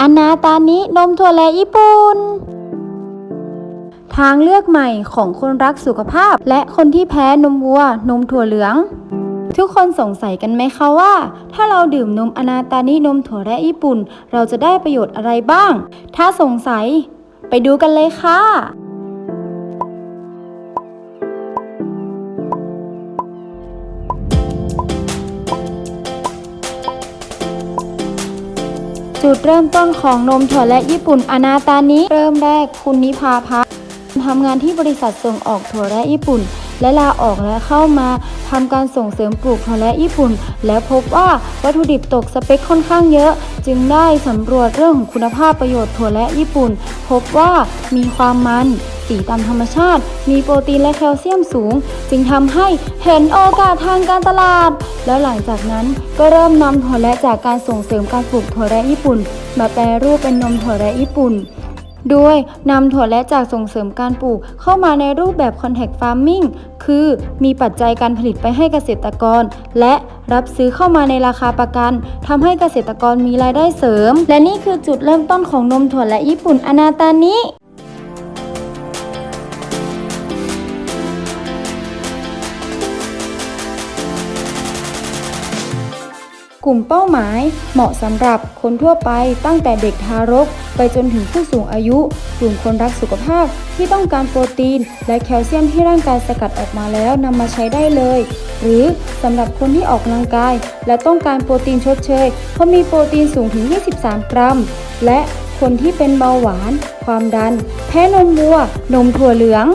อนาตานินมถั่วแลญี่ปุ่น ทางเลือกใหม่ของคนรักสุขภาพ และคนที่แพ้นมวัวนมถั่วเหลือง ทุกคนสงสัยกันไหมคะว่า ถ้าเราดื่มนมอนาตานินมถั่วและญี่ปุ่น เราจะได้ประโยชน์อะไรบ้าง ถ้าสงสัย ไปดูกันเลยค่ะ จุดเริ่มต้นของนมถั่วและญี่ปุ่นอนาตานี้ เริ่มแรกคุณนิพาพัฒทำงานที่บริษัทส่งออกถั่วและญี่ปุ่น และลาออกและเข้ามาทำการส่งเสริมปลูกถั่วและญี่ปุ่น และพบว่าวัตถุดิบตกสเปคค่อนข้างเยอะ จึงได้สำรวจเรื่องของคุณภาพประโยชน์ถั่วและญี่ปุ่น พบว่ามีความมัน สีตามธรรมชาติ มีโปรตีนและแคลเซียมสูง จึงทำให้เห็นโอกาสทางการตลาด แล้วหลังจากนั้นก็เริ่มนำถั่วและจากการส่งเสริมการปลูกถั่วและญี่ปุ่น มาแปรรูปเป็นนมถั่วและญี่ปุ่นโดยนำถั่วและจากส่งเสริมการปลูกเข้ามาในรูปแบบ Contact Farming คือมีปัจจัยการผลิตไปให้เกษตรกร และรับซื้อเข้ามาในราคาประกันทำให้เกษตรกรมีรายได้เสริม และนี่คือจุดเริ่มต้นของนมถั่วและญี่ปุ่นอนาตานิ กลุ่มเป้าหมายเหมาะสำหรับคนทั่วไปตั้งแต่เด็กทารก ไปจนถึงผู้สูงอายุ กลุ่มคนรักสุขภาพที่ต้องการโปรตีน และแคลเซียมที่ร่างกายสกัดออกมาแล้วนำมาใช้ได้เลย หรือสำหรับคนที่ออกกำลังกาย และต้องการโปรตีนชดเชย เพราะมีโปรตีนสูงถึง 23 กรัม และคนที่เป็นเบาหวาน ความดัน แพ้นมวัว นมถั่วเหลือง